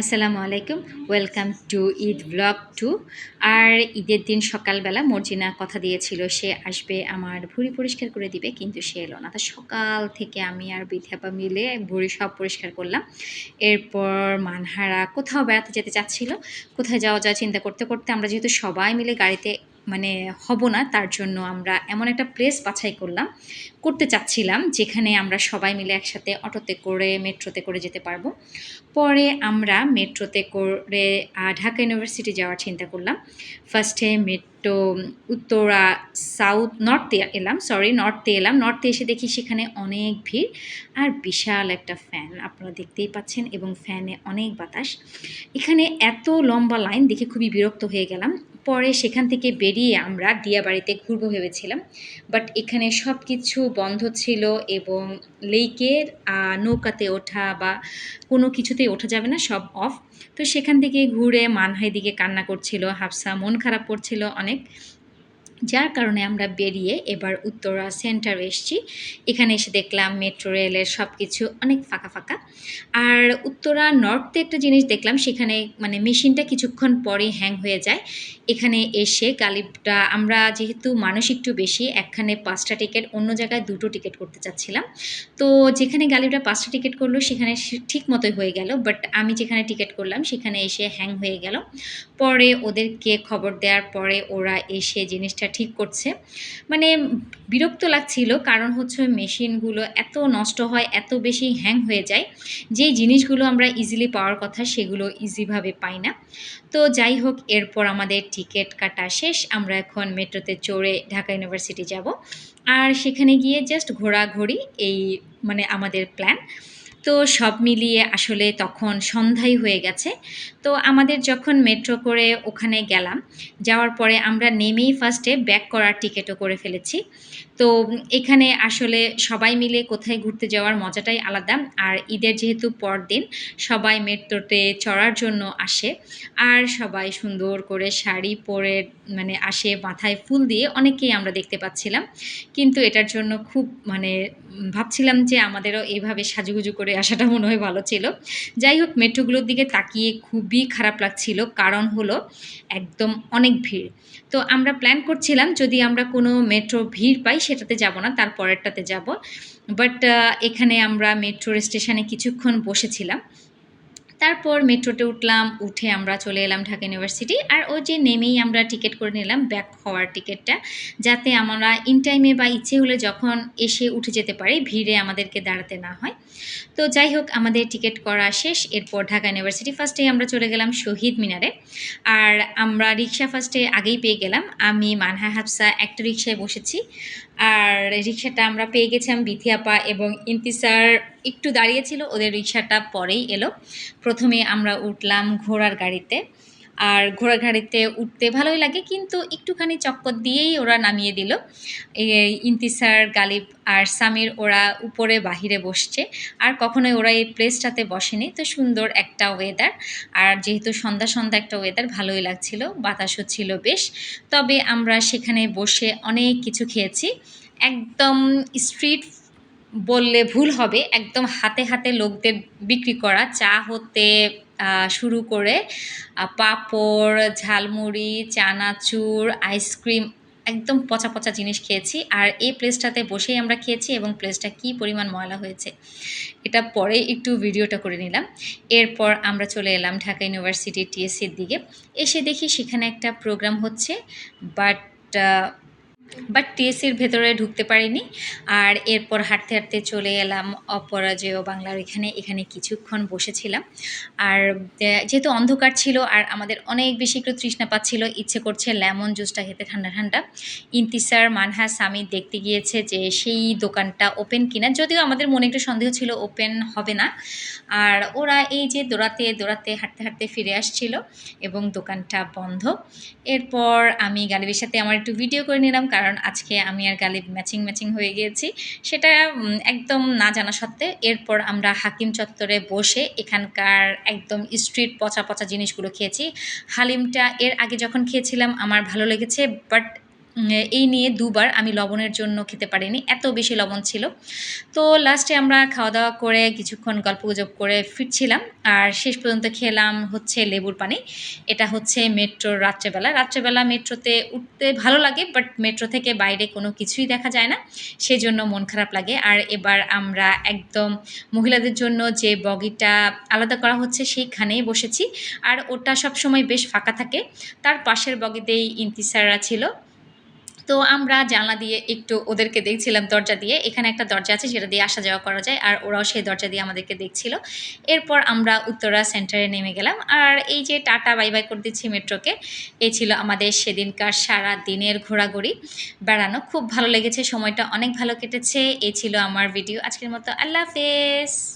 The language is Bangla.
আসসালামু আলাইকুম। Welcome to Eid blog two আর ঈদের দিন সকালবেলা মর্জিনা কথা দিয়েছিল, সে আসবে আমার ভুঁড়ি পরিষ্কার করে দিবে, কিন্তু সে এলো না। তা সকাল থেকে আমি আর বিধাপা মিলে ভুঁড়ি সব পরিষ্কার করলাম। এরপর মানহারা কোথাও বেড়াতে যেতে চাচ্ছিল, কোথায় যাওয়া যায় চিন্তা করতে করতে আমরা যেহেতু সবাই মিলে গাড়িতে মানে হব না, তার জন্য আমরা এমন একটা প্লেস বাছাই করলাম, করতে চাচ্ছিলাম, যেখানে আমরা সবাই মিলে একসাথে অটোতে করে, মেট্রোতে করে যেতে পারব। পরে আমরা মেট্রোতে করে ঢাকা ইউনিভার্সিটি যাওয়ার চিন্তা করলাম। ফার্স্টে মেট্রো, উত্তরা সাউথ নর্থে এলাম সরি নর্থে এলাম। নর্থে এসে দেখি সেখানে অনেক ভিড়, আর বিশাল একটা ফ্যান আপনারা দেখতেই পাচ্ছেন, এবং ফ্যানে অনেক বাতাস। এখানে এত লম্বা লাইন দেখে খুবই বিরক্ত হয়ে গেলাম। পরে সেখান থেকে বেরিয়ে আমরা দিয়াবাড়িতে ঘুরবো ভেবেছিলাম। বাট এখানে সব কিছু বন্ধ ছিল এবং লেকের নৌকাতে ওঠা বা কোনো কিছুতেই ওঠা যাবে না, সব অফ তো সেখান থেকে ঘুরে মানহাই দিকে কান্না করছিল, হাফসা মন খারাপ করছিল অনেক। যার কারণে আমরা বেরিয়ে এবার উত্তরা সেন্টার এসেছি। এখানে এসে দেখলাম মেট্রো রেলের সব কিছু অনেক ফাঁকা ফাঁকা। আর উত্তরা নর্থে একটা জিনিস দেখলাম, সেখানে মানে মেশিনটা কিছুক্ষণ পরে হ্যাং হয়ে যায়। এখানে এসে গালিবটা, আমরা যেহেতু মানুষ একটু বেশি, একখানে পাঁচটা টিকিট অন্য জায়গায় দুটো টিকিট করতে চাচ্ছিলাম। তো যেখানে গালিবটা পাঁচটা টিকিট করল, সেখানে ঠিক মতোই হয়ে গেল। বাট আমি যেখানে টিকিট করলাম, সেখানে এসে হ্যাং হয়ে গেল। পরে ওদেরকে খবর দেওয়ার পরে ওরা এসে জিনিসটা ঠিক করছে। মানে বিরক্ত লাগছিল কারণ হচ্ছে মেশিনগুলো এত নষ্ট হয়, এত বেশি হ্যাং হয়ে যায়। যেই জিনিসগুলো আমরা ইজিলি পাওয়ার কথা সেগুলো ইজিভাবে পাই না। তো যাই হোক, এরপর আমাদের টিকিট কাটা শেষ। আমরা এখন মেট্রোতে চড়ে ঢাকা ইউনিভার্সিটি যাব। আর সেখানে গিয়ে জাস্ট ঘোরাঘুরি, এই মানে আমাদের প্ল্যান তো সব মিলিয়ে আসলে তখন সন্ধ্যাই হয়ে গেছে। তো আমাদের যখন মেট্রো করে ওখানে গেলাম, যাওয়ার পরে আমরা নেমেই ফার্স্টে ব্যাক করার টিকিটও করে ফেলেছি। তো এখানে আসলে সবাই মিলে কোথায় ঘুরতে যাওয়ার মজাটাই আলাদা। আর ঈদের যেহেতু পরদিন, সবাই মেট্রোতে চড়ার জন্য আসে। আর সবাই সুন্দর করে শাড়ি পরে মানে আসে, মাথায় ফুল দিয়ে অনেকেই আমরা দেখতে পাচ্ছিলাম। কিন্তু এটার জন্য খুব মানে ভাবছিলাম যে আমাদেরও এইভাবে সাজুগুজু করে আসাটা মনে হয় ভালো ছিল। যাই হোক, মেট্রোগুলোর দিকে তাকিয়ে খুবই খারাপ লাগছিল। কারণ হলো একদম অনেক ভিড়। তো আমরা প্ল্যান করছিলাম, যদি আমরা কোনো মেট্রো ভিড় পাই, সেটাতে যাব না, তার পরেরটাতে যাব। বাট এখানে আমরা মেট্রো স্টেশনে কিছুক্ষণ বসেছিলাম। তারপর মেট্রোতে উঠলাম, উঠে আমরা চলে এলাম ঢাকা ইউনিভার্সিটি। আর ওই যে নেমেই আমরা টিকিট করে নিলাম ব্যাক হওয়ার টিকিটটা, যাতে আমরা ইন টাইমে বা ইচ্ছে হলে যখন এসে উঠে যেতে পারি, ভিড়ে আমাদেরকে দাঁড়াতে না হয়। তো যাই হোক, আমাদের টিকিট করা শেষ। এরপর ঢাকা ইউনিভার্সিটি ফার্স্টে আমরা চলে গেলাম শহীদ মিনারে। আর আমরা রিক্সা ফার্স্টে আগেই পেয়ে গেলাম। আমি, মানহা হাফসা একটা রিক্সায় বসেছি। আর রিক্সাটা আমরা পেয়ে গেছিলাম বিথিয়াপা এবং ইন্তিসার একটু দাঁড়িয়েছিল ওদের রিক্সাটা পরেই এলো। প্রথমে আমরা উঠলাম ঘোড়ার গাড়িতে। আর ঘোড়ার গাড়িতে উঠতে ভালোই লাগে, কিন্তু একটুখানি চক্কর দিয়েই ওরা নামিয়ে দিল। এই ইন্তিসার, গালিব আর সামির ওরা উপরে বাহিরে বসছে। আর কখনোই ওরা এই প্লেসটাতে বসেনি। তো সুন্দর একটা ওয়েদার আর যেহেতু সন্ধ্যা সন্ধ্যা একটা ওয়েদার ভালোই লাগছিল, বাতাসও ছিল বেশ। তবে আমরা সেখানে বসে অনেক কিছু খেয়েছি। একদম স্ট্রিট বললে ভুল হবে, একদম হাতে হাতে লোকদের বিক্রি করা, চা হতে শুরু করে পাঁপড়, ঝালমুড়ি, চানাচুর, আইসক্রিম, একদম পচা পচা জিনিস খেয়েছি। আর এই প্লেসটাতে বসেই আমরা খেয়েছি এবং প্লেসটা কী পরিমাণ ময়লা হয়েছে, এটা পরে একটু ভিডিওটা করে নিলাম। এরপর আমরা চলে এলাম ঢাকা ইউনিভার্সিটি টিএসসির দিকে। এসে দেখি সেখানে একটা প্রোগ্রাম হচ্ছে বাট বাট টিএসসির ভেতরে ঢুকতে পারিনি। আর এরপর হাঁটতে হাঁটতে চলে এলাম অপরাজেয় বাংলার এখানে এখানে কিছুক্ষণ বসেছিলাম। আর যেহেতু অন্ধকার ছিল আর আমাদের অনেক বেশি একটু তৃষ্ণা পাচ্ছিল ইচ্ছে করছে লেমন জুসটা খেতে ঠান্ডা ঠান্ডা। ইন্তিসার, মানহা সামি দেখতে গিয়েছে যে সেই দোকানটা ওপেন কিনা। যদিও আমাদের মনে একটু সন্দেহ ছিল ওপেন হবে না। আর ওরা এই যে দৌড়াতে দৌড়াতে, হাঁটতে হাঁটতে ফিরে আসছিল এবং দোকানটা বন্ধ। এরপর আমি গালিবের সাথে আমার একটু ভিডিও করে নিলাম। কারণ আজকে আমি আর গালিব ম্যাচিং ম্যাচিং হয়ে গিয়েছি। সেটা একদম না জানা সত্ত্বে এরপর আমরা হাকিম চত্বরে বসে এখানকার একদম স্ট্রিট পচা পচা জিনিসগুলো খেয়েছি। হালিমটা এর আগে যখন খেয়েছিলাম, আমার ভালো লেগেছে বাট এই নিয়ে দুবার আমি লবণের জন্য খেতে পারিনি, এত বেশি লবণ ছিল। তো লাস্টে আমরা খাওয়া দাওয়া করে কিছুক্ষণ গল্পগুজব করে ফিরছিলাম, আর শেষ পর্যন্ত খেলাম হচ্ছে লেবুর পানি। এটা হচ্ছে মেট্রোর রাত্রেবেলা। রাত্রেবেলা মেট্রোতে উঠতে ভালো লাগে বাট মেট্রো থেকে বাইরে কোনো কিছুই দেখা যায় না, সেজন্য মন খারাপ লাগে। আর এবার আমরা একদম মহিলাদের জন্য যে বগিটা আলাদা করা হচ্ছে, সেইখানেই বসেছি। আর ওটা সবসময় বেশ ফাঁকা থাকে। তার পাশের বগিতেই ইন্তিসাররা ছিল। তো আমরা জানলা দিয়ে একটু ওদেরকে দেখছিলাম দরজা দিয়ে। এখানে একটা দরজা আছে যেটা দিয়ে আসা যাওয়া করা যায়, আর ওরাও সেই দরজা দিয়ে আমাদেরকে দেখছিল। এরপর আমরা উত্তরা সেন্টারে নেমে গেলাম। আর এই যে টাটা, বাই বাই করে দিচ্ছি মেট্রোকে এই ছিল আমাদের সেদিনকার সারা দিনের ঘোরাঘুরি বেড়ানো। খুব ভালো লেগেছে, সময়টা অনেক ভালো কেটেছে। এই ছিল আমার ভিডিও আজকের মতো আল্লাহ হাফেজ।